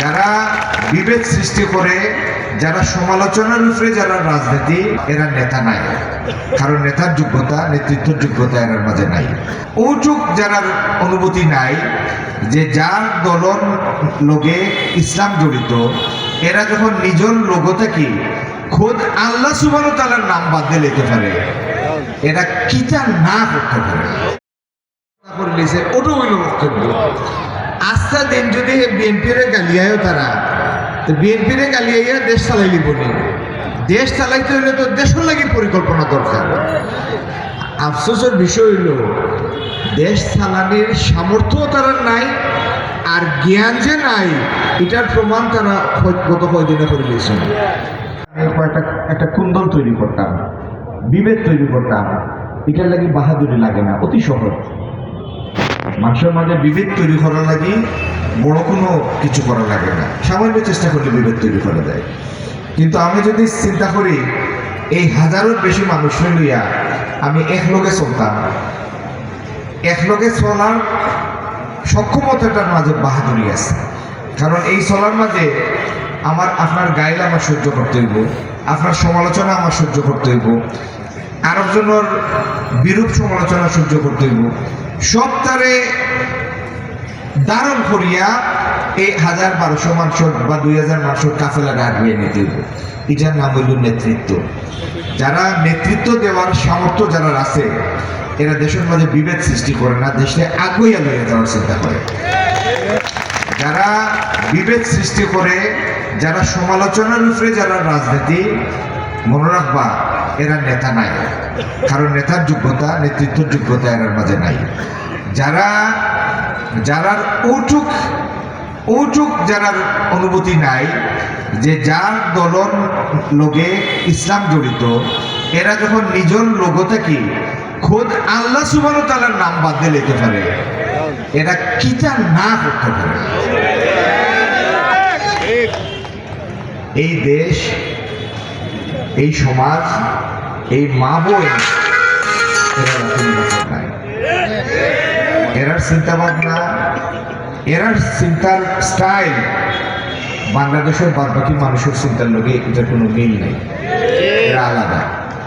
যারা বিভেদ সৃষ্টি করে, যারা সমালোচনার উপরে যারা রাজনীতি, এরা নেতা নাই। কারণ নেতার যোগ্যতা, নেতৃত্বের যোগ্যতা এরার মাঝে নাই। ওটুক যারা অনুভূতি নাই, যে যার দলন লোকে ইসলাম জড়িত, এরা যখন নিজের লোগো থেকে, খোদ আল্লাহ সুবান তালার নাম বাদ দিয়ে লেতে পারে এরা কিটা না করতে পারে। ওটা বক্তব্য। আস্থা দিন যদি বিএনপির গালিয়ায়ও তারা, তো বিএনপির গালিয়াইয়া দেশ চালাইলি বলি দেশ চালাইতে হলে তো দেশের লাগি পরিকল্পনা দরকার। আফসোসের বিষয় হইল, দেশ চালানির সামর্থ্য তারা নাই, আর জ্ঞান যে নাই, এটার প্রমাণ তারা গত কয়দিনে করে দিয়েছেন একটা একটা কুন্দল তৈরি করতাম, বিভেদ তৈরি করতাম, এটার লাগি বাহাদুরি লাগে না, অতি সহজ। মানুষের মাঝে বিভেদ তৈরি করার লাগি বড় কোনো কিছু করা লাগে না। সামান্য চেষ্টা করলে বিভেদ তৈরি করা যায়। কিন্তু আমি যদি চিন্তা করি, এই হাজারের বেশি মানুষ লইয়া আমি এক লোকে চলতাম। এক লোকে চলার সক্ষমতাটার মাঝে বাহাদুরি আছে। কারণ এই চলার মাঝে আমার, আপনার গাইল আমার সহ্য করতে হইব, আপনার সমালোচনা আমার সহ্য করতে হইব আরেকজনের বিরূপ সমালোচনা সহ্য করতে হইব। সব তারে ধারণ করিয়া এই হাজার বারোশো মানুষ বা দুই হাজার মানুষের কাফেলাটা আগিয়ে নিতে হইব। এটার নাম হইল নেতৃত্ব। যারা নেতৃত্ব দেওয়ার সামর্থ্য যারা আছে, এরা দেশের মাঝে বিভেদ সৃষ্টি করে না, দেশে আগুইয়া লইয়া যাওয়ার চিন্তা করে। যারা বিভেদ সৃষ্টি করে, যারা সমালোচনার উপরে যারা রাজনীতি, মনে রাখবা এরা নেতা নাই। কারণ নেতার যোগ্যতা, নেতৃত্বের যোগ্যতা এরার মাঝে নাই। যারা যারা ওটুক ওটুক যারা অনুভূতি নাই, যে যার দলন লোকে ইসলাম জড়িত, এরা যখন নিজের লোগো থেকে খোদ আল্লাহ সুবান তালার নাম বাদ দিয়ে লেতে পারে এরা কিটা না করতে পারে? এই দেশ এই সমাজ, এই মা বোন এরার চিন্তা ভাবনা এরার চিন্তার স্টাইল, বাংলাদেশের বাদ বাকি মানুষের চিন্তার লোকে এটার কোনো মিল নেই। এরা আলাদা।